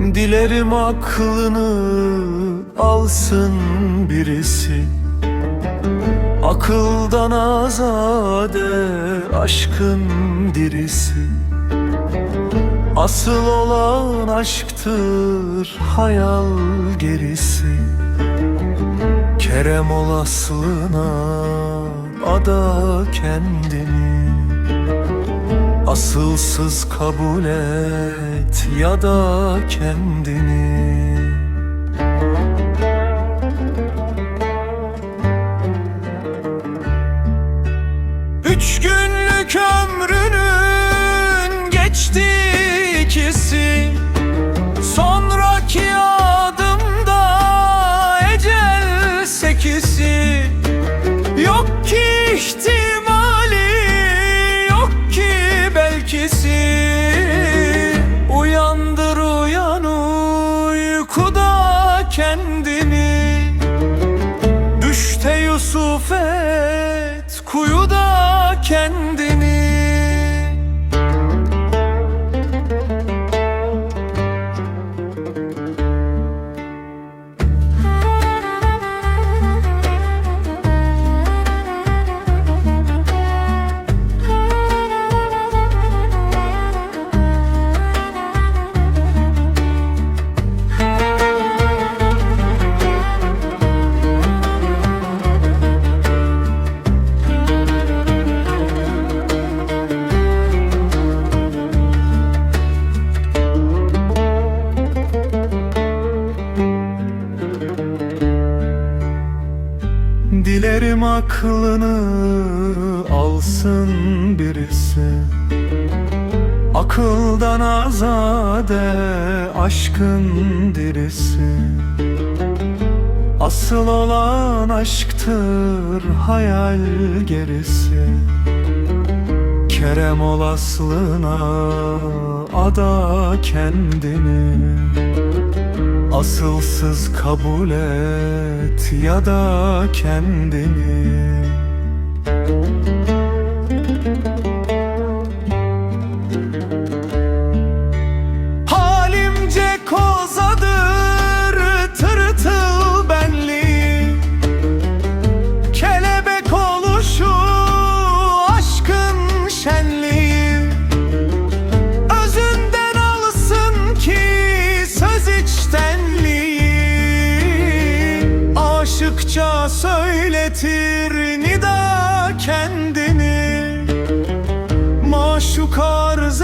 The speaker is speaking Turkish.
Dilerim aklını alsın birisi. Akıldan azade aşkın dirisi. Asıl olan aşktır hayal gerisi. Kerem ol ada kendini. Asılsız kabul et ya da kendini. Üç günlük ömrünün geçti ikisi. Sonraki adımda ecel sekisi. Yok ki ihtimali yok ki belkisi kendini. Düşte Yusuf et kuyuda kendini Dilerim aklını alsın birisi. Akıldan azade aşkın dirisi. Asıl olan aşktır hayal gerisi. Kerem ol aslına ada kendini Asılsız kabul et ya da kendini Yaşadıkça söyletir nida kendini. Maşuk arz